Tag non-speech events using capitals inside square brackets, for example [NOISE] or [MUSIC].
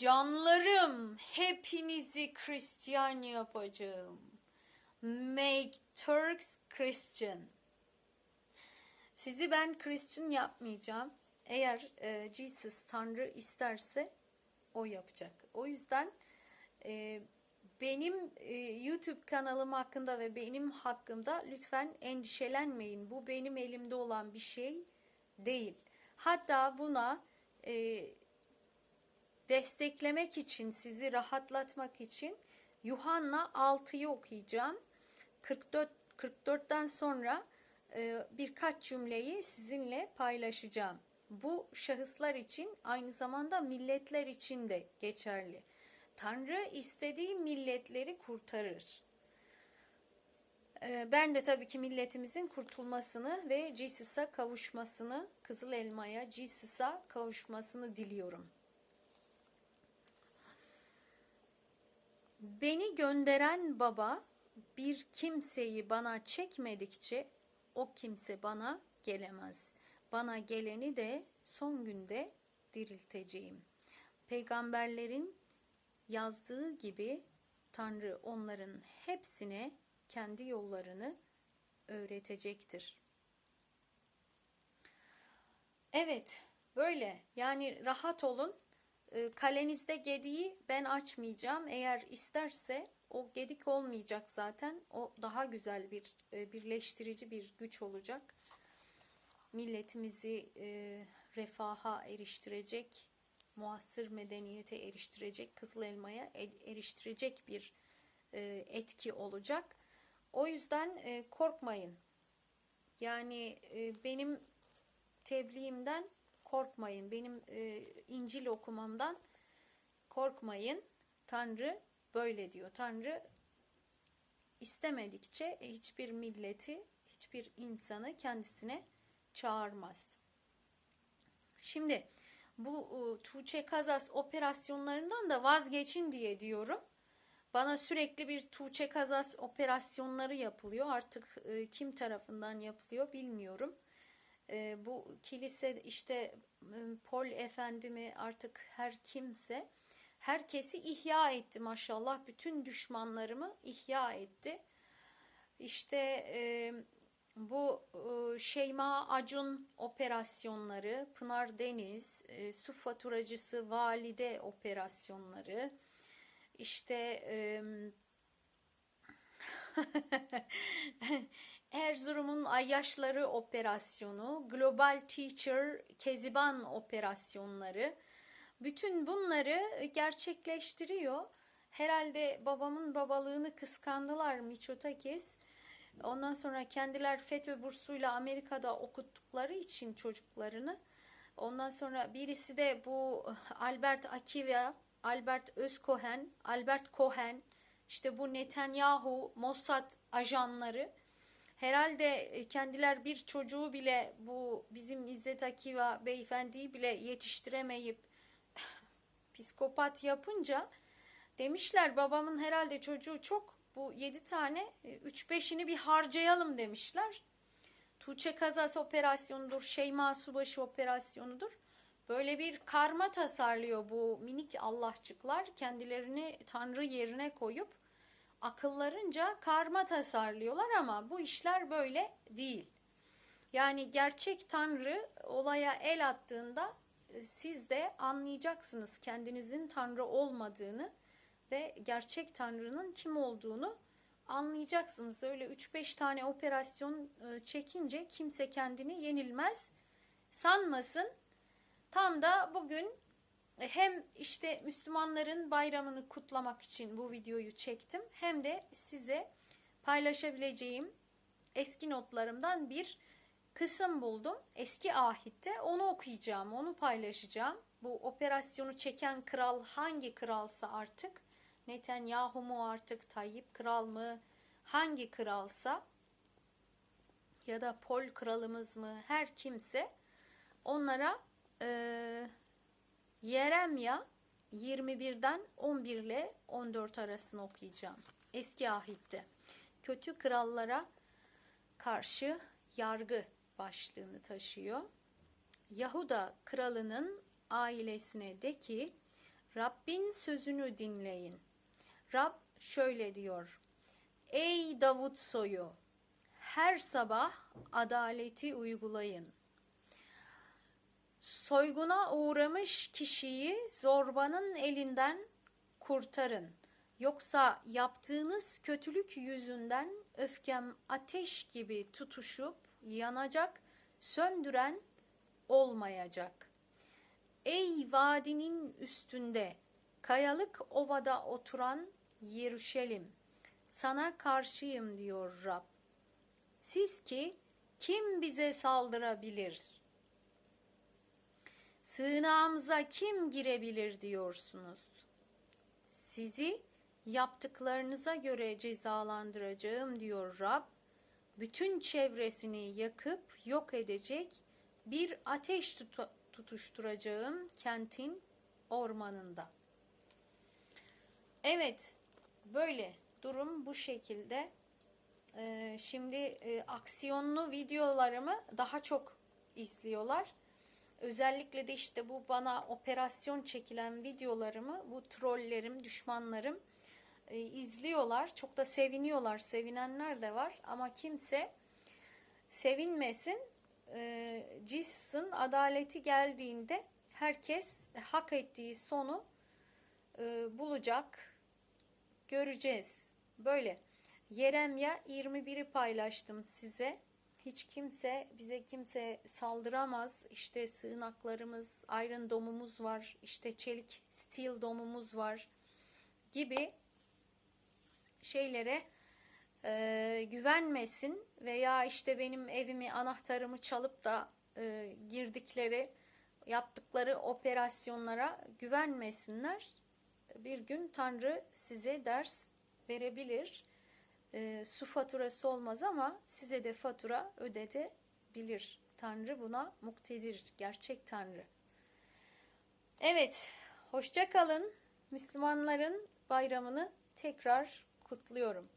Canlarım, hepinizi Hristiyan yapacağım. Make Turks Christian. Sizi ben Christian yapmayacağım. Eğer e, Jesus Tanrı isterse o yapacak. O yüzden e, benim e, YouTube kanalım hakkında ve benim hakkımda lütfen endişelenmeyin. Bu benim elimde olan bir şey değil. Hatta buna e, desteklemek için, sizi rahatlatmak için Yuhanna 6'yı okuyacağım. 44 44'ten sonra e, birkaç cümleyi sizinle paylaşacağım. Bu şahıslar için aynı zamanda milletler için de geçerli. Tanrı istediği milletleri kurtarır. E, Ben de tabii ki milletimizin kurtulmasını ve Jesus'a kavuşmasını, Kızıl Elma'ya, Jesus'a kavuşmasını diliyorum. Beni gönderen baba bir kimseyi bana çekmedikçe o kimse bana gelemez. Bana geleni de son günde dirilteceğim. Peygamberlerin yazdığı gibi Tanrı onların hepsine kendi yollarını öğretecektir. Evet, böyle. Yani rahat olun. E, Kalenizde gediği ben açmayacağım. Eğer isterse o gedik olmayacak zaten. O daha güzel bir e, birleştirici bir güç olacak. Milletimizi e, refaha eriştirecek, muasır medeniyete eriştirecek, Kızıl Elma'ya e- eriştirecek bir e, etki olacak. O yüzden korkmayın. Yani benim tebliğimden korkmayın. Benim e, İncil okumamdan korkmayın. Tanrı böyle diyor. Tanrı istemedikçe hiçbir milleti, hiçbir insanı kendisine çağırmaz. Şimdi bu e, Tuğçe Kazas operasyonlarından da vazgeçin diye diyorum. Bana sürekli bir Tuğçe Kazas operasyonları yapılıyor. Artık e, kim tarafından yapılıyor bilmiyorum. E, bu kilise işte e, Pol Efendi mi artık her kimse herkesi ihya etti maşallah. Bütün düşmanlarımı ihya etti. İşte e, bu e, Şeyma Acun operasyonları, Pınar Deniz, e, su faturacısı valide operasyonları, işte e, [LAUGHS] [LAUGHS] Erzurum'un Ayyaşları operasyonu, Global Teacher Keziban operasyonları, bütün bunları gerçekleştiriyor. Herhalde babamın babalığını kıskandılar Miçotakis. Ondan sonra kendiler FETÖ bursuyla Amerika'da okuttukları için çocuklarını. Ondan sonra birisi de bu Albert Akiva, Albert Özkohen, Albert Cohen, işte bu Netanyahu, Mossad ajanları. Herhalde kendiler bir çocuğu bile bu bizim İzzet Akiva beyefendiyi bile yetiştiremeyip [LAUGHS] psikopat yapınca demişler babamın herhalde çocuğu çok bu 7 tane 3-5'ini bir harcayalım demişler. Tuğçe Kazas operasyonudur, Şeyma Subaşı operasyonudur. Böyle bir karma tasarlıyor bu minik Allahçıklar. Kendilerini Tanrı yerine koyup akıllarınca karma tasarlıyorlar ama bu işler böyle değil. Yani gerçek Tanrı olaya el attığında siz de anlayacaksınız kendinizin Tanrı olmadığını ve gerçek Tanrı'nın kim olduğunu anlayacaksınız. Öyle 3-5 tane operasyon çekince kimse kendini yenilmez sanmasın. Tam da bugün hem işte Müslümanların bayramını kutlamak için bu videoyu çektim hem de size paylaşabileceğim eski notlarımdan bir kısım buldum. Eski ahitte onu okuyacağım, onu paylaşacağım. Bu operasyonu çeken kral hangi kralsa artık Netanyahu mu artık Tayyip kral mı hangi kralsa ya da Pol kralımız mı her kimse onlara e, Yeremya 21'den 11 ile 14 arasını okuyacağım. Eski ahitte kötü krallara karşı yargı başlığını taşıyor. Yahuda kralının ailesine de ki Rabbin sözünü dinleyin. Rab şöyle diyor. Ey Davut soyu, her sabah adaleti uygulayın. Soyguna uğramış kişiyi zorbanın elinden kurtarın. Yoksa yaptığınız kötülük yüzünden öfkem ateş gibi tutuşup yanacak, söndüren olmayacak. Ey vadinin üstünde, kayalık ovada oturan Yeruşalim, sana karşıyım diyor Rab. Siz ki kim bize saldırabilir? Sığınağımıza kim girebilir diyorsunuz. Sizi yaptıklarınıza göre cezalandıracağım diyor Rab. Bütün çevresini yakıp yok edecek bir ateş tutu- tutuşturacağım kentin ormanında. Evet, böyle durum bu şekilde. Ee, şimdi e, aksiyonlu videolarımı daha çok izliyorlar. Özellikle de işte bu bana operasyon çekilen videolarımı bu trollerim, düşmanlarım e, izliyorlar. Çok da seviniyorlar. Sevinenler de var ama kimse sevinmesin. E, Cis'in adaleti geldiğinde herkes hak ettiği sonu e, bulacak. Göreceğiz. Böyle. Yeremya 21'i paylaştım size. Hiç kimse bize kimse saldıramaz. İşte sığınaklarımız, iron domumuz var. işte çelik steel domumuz var gibi şeylere e, güvenmesin veya işte benim evimi anahtarımı çalıp da e, girdikleri yaptıkları operasyonlara güvenmesinler. Bir gün Tanrı size ders verebilir. E, su faturası olmaz ama size de fatura ödetebilir. Tanrı buna muktedir. Gerçek Tanrı. Evet, hoşça kalın. Müslümanların bayramını tekrar kutluyorum.